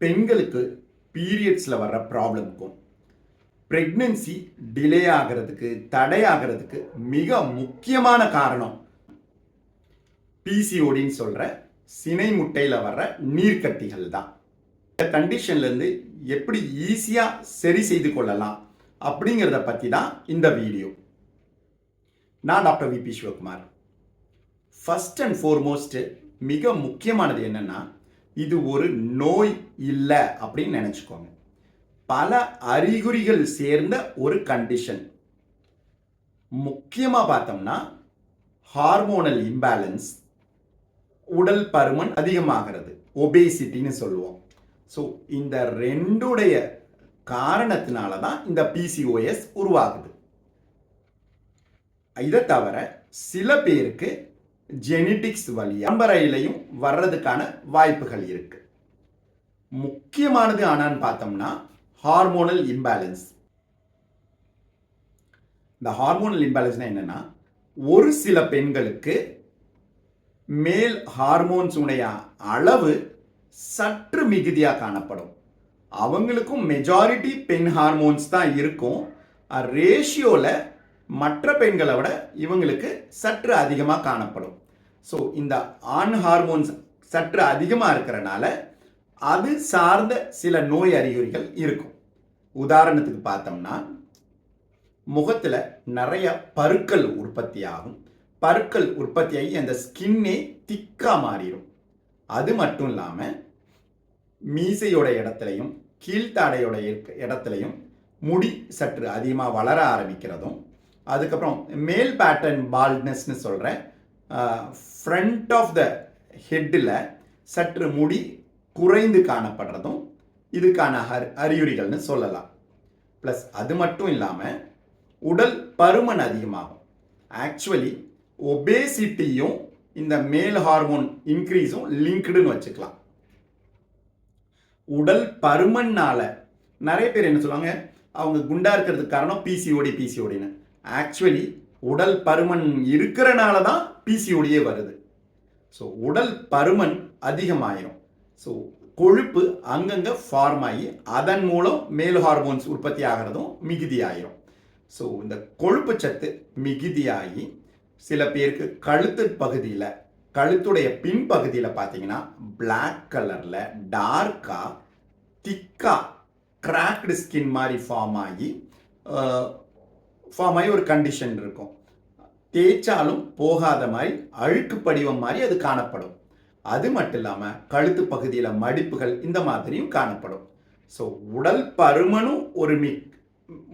பெண்களுக்கு பீரியட்ஸில் வர்ற ப்ராப்ளம்க்கும் pregnancy delay ஆகிறதுக்கு தடை ஆகிறதுக்கு மிக முக்கியமான காரணம் பிசிஓடின்னு சொல்கிற சினை முட்டையில் வர்ற நீர்க்கட்டிகள் தான். இந்த கண்டிஷன்லேருந்து எப்படி ஈஸியாக சரி செய்து கொள்ளலாம் அப்படிங்கிறத பற்றி தான் இந்த வீடியோ நான் doctor VP Sivakumar. First and foremost மிக முக்கியமானது என்னன்னா இது ஒரு நோய் இல்லை அப்படின்னு நினச்சிக்கோங்க. பல அறிகுறிகள் சேர்ந்த ஒரு கண்டிஷன் முக்கியமாக பார்த்தோம்னா ஹார்மோனல் இம்பேலன்ஸ் உடல் பருமன் அதிகமாகிறது. ஒபேசிட்டின்னு சொல்லுவோம். ஸோ இந்த ரெண்டுடைய காரணத்தினால தான் இந்த பிசிஓஎஸ் உருவாகுது. இதை தவிர சில பேருக்கு ஜெனட்டிக்ஸ் வழி பரம்பரையிலையும் வர்றதுக்கான வாய்ப்புகள் இருக்கு. முக்கியமானது ஆனான்னு பார்த்தோம்னா ஹார்மோனல் இம்பேலன்ஸ் இந்த ஹார்மோனல் இம்பேலன்ஸ்னா என்னன்னா ஒரு சில பெண்களுக்கு மேல் ஹார்மோன்ஸ் உடைய அளவு சற்று மிகுதியாக காணப்படும். அவங்களுக்கும் மெஜாரிட்டி பெண் ஹார்மோன்ஸ் தான் இருக்கும். ரேஷியோவில் மற்ற பெண்களை விட இவங்களுக்கு சற்று அதிகமாக காணப்படும். ஸோ இந்த ஆண் ஹார்மோன்ஸ் சற்று அதிகமாக இருக்கிறனால அது சார்ந்த சில நோய் அறிகுறிகள் இருக்கும். உதாரணத்துக்கு பார்த்தோம்னா முகத்தில் நிறைய பருக்கள் உற்பத்தி ஆகும். பருக்கள் உற்பத்தியாகி அந்த ஸ்கின்னே திக்காக மாறிடும் அது மட்டும் இல்லாமல் மீசையோட இடத்துலையும் கீழ்த்தாடையோட இடத்துலையும் முடி சற்று அதிகமாக வளர ஆரம்பிக்கிறதும் அதுக்கப்புறம் மேல் பேட்டர்ன் பால்ட்னஸ்னு சொல்கிற ஃப்ரண்ட் ஆஃப் த ஹெட்டில் சற்று முடி குறைந்து காணப்படுறதும் இதுக்கான ஹர் அறிகுறிகள்னு சொல்லலாம். ப்ளஸ் அது மட்டும் இல்லாமல் உடல் பருமன் அதிகமாகும். ஆக்சுவலி ஒபேசிட்டியும் இந்த மேல் ஹார்மோன் இன்க்ரீஸும் லிங்க்டுன்னு வச்சுக்கலாம். உடல் பருமன்னால நிறைய பேர் என்ன சொல்லுவாங்க? அவங்க குண்டா இருக்கிறதுக்கு காரணம் பிசிஓடி பிசிஓடின்னு ஆக்சுவலி உடல் பருமன் இருக்கிறனால தான் பிசிஓடியே வருது. ஸோ உடல் பருமன் அதிகமாயிரும். ஸோ கொழுப்பு அங்கங்கே ஃபார்ம் ஆகி அதன் மூலம் மேல் ஹார்மோன்ஸ் உற்பத்தி ஆகிறதும் மிகுதி ஆயிரும் ஸோ இந்த கொழுப்பு சத்து மிகுதியாகி சில பேருக்கு கழுத்து பகுதியில் கழுத்துடைய பின்பகுதியில் பார்த்தீங்கன்னா பிளாக் கலரில் டார்க்காக திக்காக கிராக்டு ஸ்கின் மாதிரி ஃபார்ம் ஆகி ஃபார்ம் ஆகி ஒரு கண்டிஷன் இருக்கும். தேய்ச்சாலும் போகாத மாதிரி அழுக்கு படிவம் மாதிரி அது காணப்படும். அது மட்டும் இல்லாமல் கழுத்து பகுதியில் மடிப்புகள் இந்த மாதிரியும் காணப்படும். ஸோ உடல் பருமனும் ஒரு மி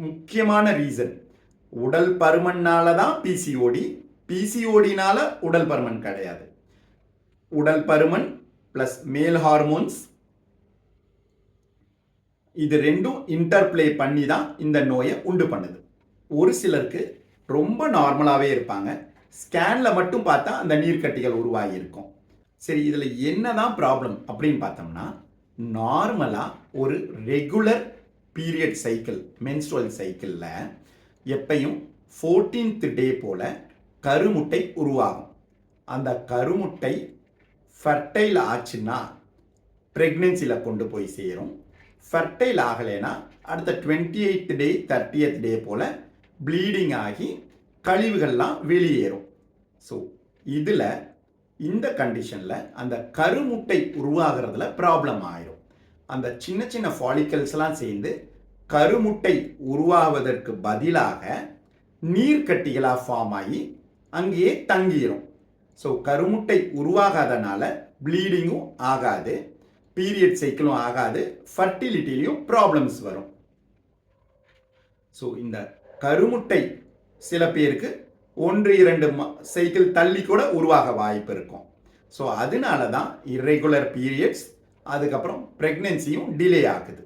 முக்கியமான ரீசன் உடல் பருமன்னால தான் பிசிஓடி பிசிஓடினால உடல் பருமன் கிடையாது. உடல் பருமன் ப்ளஸ் மேல் ஹார்மோன்ஸ் இது ரெண்டும் இன்டர்ப்ளே பண்ணி தான் இந்த நோயை உண்டு பண்ணுது. ஒரு சிலருக்கு ரொம்ப நார்மலாகவே இருப்பாங்க. ஸ்கேனில் மட்டும் பார்த்தா அந்த நீர்க்கட்டிகள் உருவாகி இருக்கும் சரி இதில் என்ன தான் ப்ராப்ளம் அப்படின்னு பார்த்தோம்னா நார்மலாக ஒரு ரெகுலர் பீரியட் சைக்கிள் மென்ஸ்ட்ரல் சைக்கிளில் எப்பையும் ஃபோர்டீன்த் டே போல் கருமுட்டை உருவாகும். அந்த கருமுட்டை ஃபர்டைல் ஆச்சுன்னா ப்ரெக்னென்சியில் கொண்டு போய் சேரும். ஃபர்டைல் ஆகலைன்னா அடுத்த twenty eighth day thirtieth day போல் ப்ளீடிங் ஆகி கழிவுகள்லாம் வெளியேறும். ஸோ இதில் இந்த கண்டிஷனில் அந்த கருமுட்டை உருவாகிறதுல ப்ராப்ளம் ஆயிரும். அந்த சின்ன சின்ன ஃபாலிக்கல்ஸ்லாம் சேர்ந்து கருமுட்டை உருவாவதற்கு பதிலாக நீர்க்கட்டிகளாக ஃபார்ம் ஆகி அங்கேயே தங்கிடும் ஸோ கருமுட்டை உருவாகாதனால ப்ளீடிங்கும் ஆகாது பீரியட் சைக்கிளும் ஆகாது ஃபர்டிலிட்டிலையும் ப்ராப்ளம்ஸ் வரும். ஸோ இந்த கருமுட்டை சில பேருக்கு ஒன்று இரண்டு சைக்கிள் தள்ளி கூட உருவாக வாய்ப்பு இருக்கும். ஸோ அதனால தான் இரெகுலர் பீரியட்ஸ் அதுக்கப்புறம் ப்ரெக்னென்சியும் டிலே ஆகுது.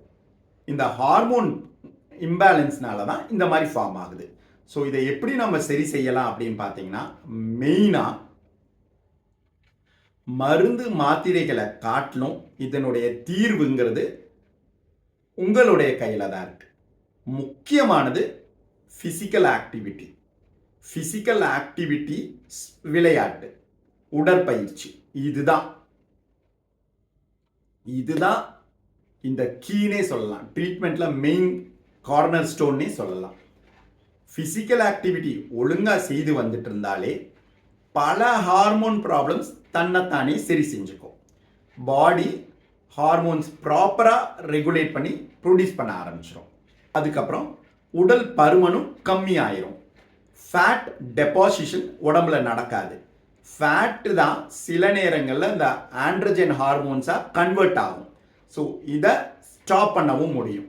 இந்த ஹார்மோன் இம்பேலன்ஸ்னால தான் இந்த மாதிரி ஃபார்ம் ஆகுது. ஸோ இதை எப்படி நம்ம சரி செய்யலாம் அப்படின்னு பார்த்தீங்கன்னா மெயினாக மருந்து மாத்திரைகளை காட்டிலும் இதனுடைய தீர்வுங்கிறது உங்களுடைய கையில் தான் இருக்கு. முக்கியமானது ஃபிசிக்கல் ஆக்டிவிட்டி ஃபிசிக்கல் ஆக்டிவிட்டி விளையாட்டு. உடற்பயிற்சி. இதுதான். இதுதான் இந்த கீனே சொல்லலாம். ட்ரீட்மெண்ட்ல மெயின் கார்னர் ஸ்டோன்னே சொல்லலாம். ஃபிசிக்கல் ஆக்டிவிட்டி ஒழுங்காக செய்து வந்துட்டு இருந்தாலே பல ஹார்மோன் ப்ராப்ளம்ஸ் தன்னைத்தானே சரி செஞ்சுக்கும். பாடி ஹார்மோன்ஸ் ப்ராப்பராக ரெகுலேட் பண்ணி ப்ரொடியூஸ் பண்ண ஆரம்பிச்சிடும் அதுக்கப்புறம் உடல் பருமனும் கம்மியாயிரும். ஃபேட் டெபாசிஷன் உடம்புல நடக்காது. ஃபேட்டு தான் சில நேரங்களில் இந்த ஆண்ட்ரஜன் ஹார்மோன்ஸாக கன்வெர்ட் ஆகும். ஸோ இதை ஸ்டாப் பண்ணவும் முடியும்.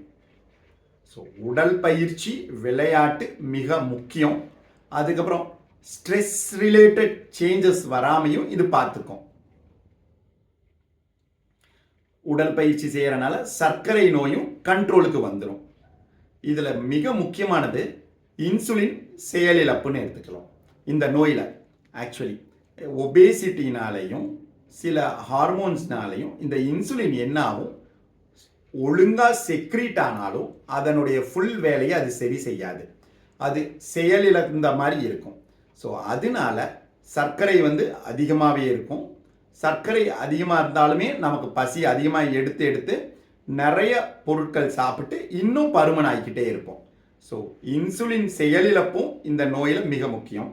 ஸோ உடல் பயிற்சி விளையாட்டு மிக முக்கியம். அதுக்கப்புறம் ஸ்ட்ரெஸ் ரிலேட்டட் சேஞ்சஸ் வராமையும் இது பார்த்துக்கும். உடல் பயிற்சி சர்க்கரை நோயும் கண்ட்ரோலுக்கு வந்துடும் இதில் மிக முக்கியமானது இன்சுலின் செயலிழப்புன்னு எடுத்துக்கலாம். இந்த நோயில் ஆக்சுவலி ஒபேசிட்டினாலையும் சில ஹார்மோன்ஸ்னாலையும் இந்த இன்சுலின் என்ன ஆகும் ஒழுங்காக செக்ரீட் ஆனாலும் அதனுடைய ஃபுல் வேலையை அது சரி செய்யாது. அது செயலிழந்த மாதிரி இருக்கும். ஸோ அதனால சர்க்கரை வந்து அதிகமாகவே இருக்கும். சர்க்கரை அதிகமாக இருந்தாலுமே நமக்கு பசி அதிகமாக எடுத்து எடுத்து நிறைய பொருட்கள் சாப்பிட்டு இன்னும் பருமன் ஆகிக்கிட்டே இருப்போம். ஸோ இன்சுலின் செயலிழப்பும் இந்த நோயில் மிக முக்கியம்.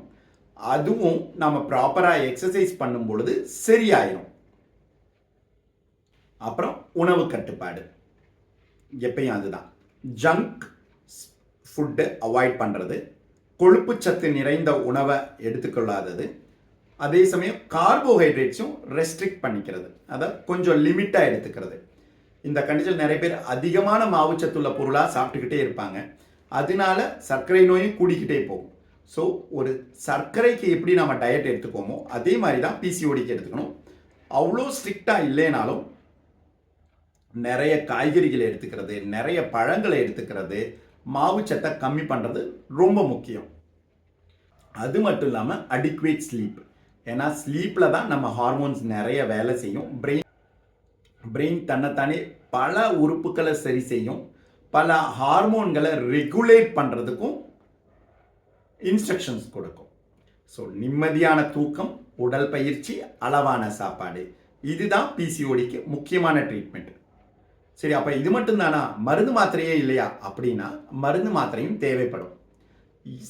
அதுவும் நம்ம ப்ராப்பராக எக்ஸசைஸ் பண்ணும் பொழுது சரியாயிரும். அப்புறம் உணவு கட்டுப்பாடு. எப்பயும் அதுதான். ஜங்க் ஃபுட்டு அவாய்ட் பண்ணுறது கொழுப்பு சத்து நிறைந்த உணவை எடுத்துக்கொள்ளாதது. அதே சமயம் கார்போஹைட்ரேட்ஸும் ரெஸ்ட்ரிக்ட் பண்ணிக்கிறது. அதை கொஞ்சம் லிமிட்டாக எடுத்துக்கிறது. இந்த கண்டிஷன் நிறைய பேர் அதிகமான மாவுச்சத்துள்ள பொருளாக சாப்பிட்டுக்கிட்டே இருப்பாங்க. அதனால சர்க்கரை நோயும் கூடிக்கிட்டே போகும். ஸோ ஒரு சர்க்கரைக்கு எப்படி நம்ம டயட் எடுத்துக்கோமோ அதே மாதிரி தான் பிசிஓடிக்கு எடுத்துக்கணும். அவ்வளோ ஸ்ட்ரிக்டாக இல்லைனாலும் நிறைய காய்கறிகளை எடுத்துக்கிறது நிறைய பழங்களை எடுத்துக்கிறது மாவுச்சத்தை கம்மி பண்ணுறது ரொம்ப முக்கியம். அது மட்டும் இல்லாமல் அடிக்குவேட் ஸ்லீப் ஏன்னா ஸ்லீப்பில் தான் நம்ம ஹார்மோன்ஸ் நிறைய வேலை செய்யும். பிரெயின் பிரெயின் தன்னைத்தானே பல உறுப்புகளை சரி செய்யும் பல ஹார்மோன்களை ரெகுலேட் பண்ணுறதுக்கும் இன்ஸ்ட்ரக்ஷன்ஸ் கொடுக்கும். ஸோ நிம்மதியான தூக்கம் உடல் பயிற்சி அளவான சாப்பாடு. இதுதான் பிசிஓடிக்கு முக்கியமான ட்ரீட்மெண்ட் சரி அப்போ இது மட்டும்தானா? மருந்து மாத்திரையே இல்லையா? அப்படின்னா மருந்து மாத்திரையும் தேவைப்படும்.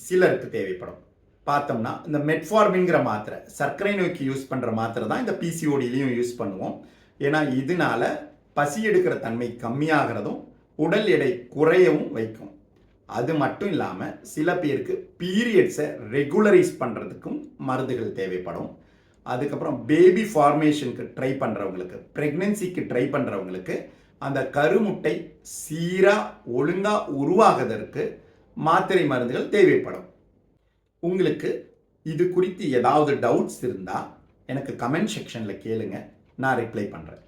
சிலருக்கு தேவைப்படும். பார்த்தோம்னா இந்த மெட்ஃபார்மின்கிற மாத்திரை சர்க்கரை நோய்க்கு யூஸ் பண்ணுற மாத்திரை தான் இந்த பிசிஓடிலையும் யூஸ் பண்ணுவோம். ஏன்னா இதனால பசி எடுக்கிற தன்மை கம்மியாகிறதும் உடல் எடை குறையவும் வைக்கும். அது மட்டும் இல்லாமல் சில பேருக்கு பீரியட்ஸை ரெகுலரைஸ் பண்ணுறதுக்கும் மருந்துகள் தேவைப்படும். அதுக்கப்புறம் பேபி ஃபார்மேஷனுக்கு ட்ரை பண்ணுறவங்களுக்கு ப்ரெக்னென்சிக்கு ட்ரை பண்ணுறவங்களுக்கு அந்த கருமுட்டை சீராக ஒழுங்காக உருவாகுவதற்கு மாத்திரை மருந்துகள் தேவைப்படும். உங்களுக்கு இது குறித்து ஏதாவது டவுட்ஸ் இருந்தால் எனக்கு கமெண்ட் செக்ஷனில் கேளுங்கள் நான் ரிப்ளை பண்ணுறேன்